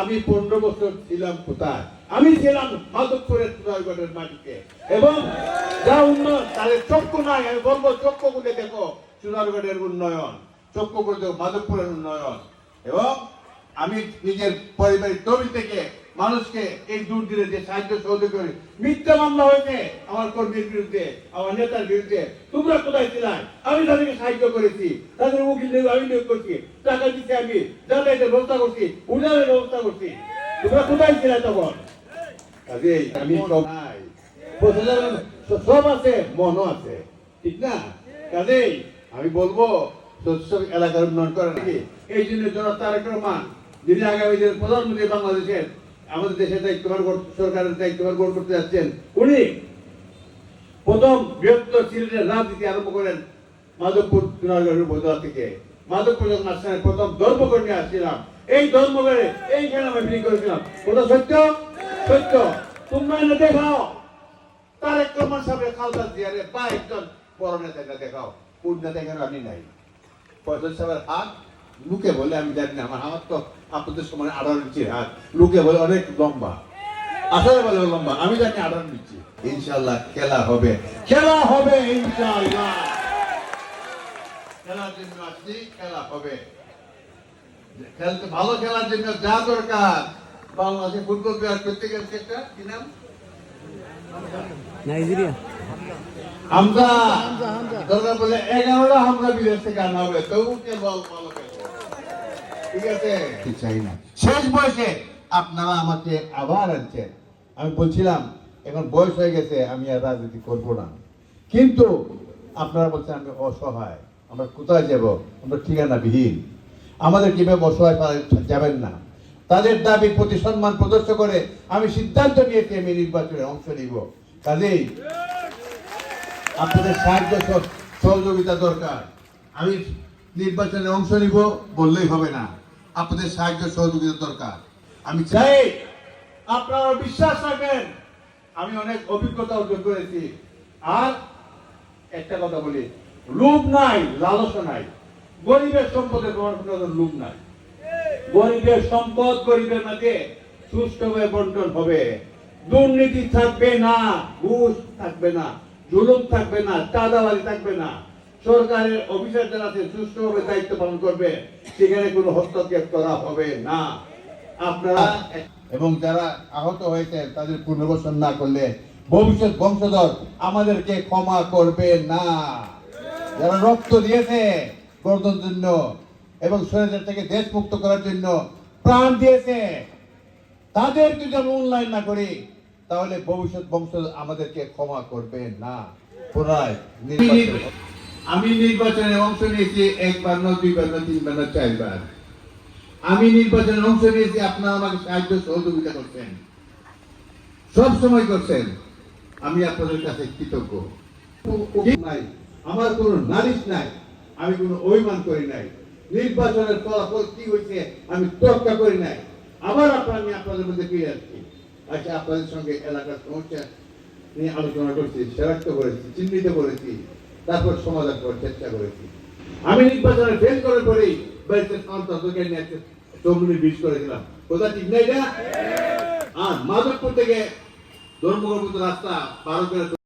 আমি পনেরো বছর ছিলাম কোথায়? আমি ছিলাম মাধবপুরের সুন্দরগড়ের মাটিতে। এবং যা উন্নয়ন তাদের চক্ষু নাই, আমি বলব চক্ষু খুলে দেখো সুন্দরগড়ের উন্নয়ন চক্ষু করে দেখো, মাধবপুরের উন্নয়ন। এবং আমি নিজের পরিবারের তৈরি থেকে মানুষকে এই দূর দিনে যে সাহায্য সহযোগ করি। মিথ্যা মামলা হয়েছে আমার কর্মীর বিরুদ্ধে আমার নেতার বিরুদ্ধে। তোমরা কোথায় ছিলাই আমি তাদেরকে সাহায্য করেছি তাদের উকিল নিয়োগ আমি নিয়োগ করছি টাকা দিচ্ছি আমি যাতায়াতের ব্যবস্থা করছি উন্নয়নের ব্যবস্থা করছি। তোমরা কোথায় ছিলে তখন? কাজেই আমি সব আছে মনও আছে ঠিক না? কাজেই আমি বলব এলাকার উন্নয়ন করে নাকি? এই জন্য জনাব তারেক রহমান যিনি আগামী দিনের প্রধানমন্ত্রী বাংলাদেশের আমাদের দেশের দায়িত্বভার কর- সরকারের দায়িত্বভার গ্রহণ করতে যাচ্ছেন, উনি প্রথম বৃহত্তর সিলেটের রাজনীতি আরম্ভ করেন মাধবপুর চুনারগড়ের বদলা থেকে। মাধবপুর যখন আসছেন, প্রথম নিয়ে আসছিলাম। এই ধর্মঘটে এইখানে আমি বিক্রি করেছিলাম। কোথা সত্য? সত্য। তোমরা এনে দেখাও। তারেক রহমান সাহেবের খালদা জিয়ারে বা একজন বড় নেতাকে দেখাও। কোন নেতা এখানে আমি নাই। ফয়সল সাহেবের হাত লুকে বলে আমি জানি না আমার তো আপনাদের সময় আঠারো ইঞ্চির হাত। লুকে বলে অনেক লম্বা। আসলে বলে লম্বা আমি জানি আঠারো ইঞ্চি। ইনশাল্লাহ খেলা হবে। খেলা হবে ইনশাল্লাহ খেলার জন্য আসছি খেলা হবে। খেলতে ভালো খেলার জন্য যা দরকার। বাংলাদেশে ফুটবল প্লেয়ার করতে গেছে একটা কি নাম? নাইজেরিয়া। হামজা। দরকার বলে এগারোটা হামজা বিদেশ থেকে আনা হবে। তবু কে বল ভালো। ঠিক আছে? চাই না। শেষ বয়সে আপনারা আমাকে আবার আনছেন। আমি বলছিলাম, এখন বয়স হয়ে গেছে, আমি আর রাজনীতি করব না। কিন্তু আপনারা বলছেন, আমি অসহায়। আমরা কোথায় যাব? আমরা ঠিকানা বিহীন আমাদের কীভাবে অসহায় যাবেন না। তাদের দাবি প্রতি সম্মান প্রদর্শন করে আমি সিদ্ধান্ত নিয়েছি, আমি নির্বাচনে অংশ নিব। কাজেই আপনাদের সাহায্য সহযোগিতা দরকার। আমি নির্বাচনে অংশ নিব, বললেই হবে না। আপনাদের সাহায্য সহযোগিতা দরকার। আমি চাই আপনারা বিশ্বাস রাখবেন, আমি অনেক অভিজ্ঞতা অর্জন করেছি। আর একটা কথা বলি, লোভ নাই, লালসা নাই। গরিবের সম্পদের তোমার কোনো লোভ নাই। গরিবের সম্পদ গরিবের মাঝে সুষ্ঠুভাবে বন্টন হবে। দুর্নীতি থাকবে না, ঘুষ থাকবে না, জুলুম থাকবে না, চাঁদাবাজি থাকবে না। সরকারের অফিসার যারা আছে সুষ্ঠুভাবে দায়িত্ব পালন করবে। সেখানে কোনো হস্তক্ষেপ করা হবে না। আপনারা এবং যারা আহত হয়েছে, তাদের পুনর্বাসন না করলে ভবিষ্যৎ বংশধর আমাদেরকে ক্ষমা করবে না। যারা রক্ত দিয়েছে গর্দন জন্য এবং শরীরের থেকে দেশ মুক্ত করার জন্য প্রাণ দিয়েছে তাদের যদি আমরা উন্নয়ন না করি, তাহলে ভবিষ্যৎ বংশ আমাদেরকে ক্ষমা করবে না। পুনরায় নির্বাচন- আমি নির্বাচনে অংশ নিয়েছি একবার না দুইবার না তিনবার না চারবার। আমি নির্বাচনে অংশ নিয়েছি আপনারা আমাকে সাহায্য সহযোগিতা করছেন। সব সময় করছেন। আমি আপনাদের কাছে কৃতজ্ঞ। নাই। আমার কোনো নালিশ নাই। আমি কোনো অভিমান করি নাই। নির্বাচনের ফলাফল কি হয়েছে আমি তর্কা করি নাই। আবার আপনার আমি আপনাদের মধ্যে ফিরে আসছি। আচ্ছা আপনাদের সঙ্গে এলাকার সমস্যা নিয়ে আলোচনা করছি সেরাক্ত করেছি চিহ্নিত করেছি। তারপর সমাধান করার চেষ্টা করেছি। আমি নির্বাচনে ফেল করার পরেই অন্তর্কে নিয়ে চমনি বিষ করে দিলাম। কোথা ঠিক নাই না? আর মাধবপুর থেকে ধর্মগর্ভ রাস্তা পার করে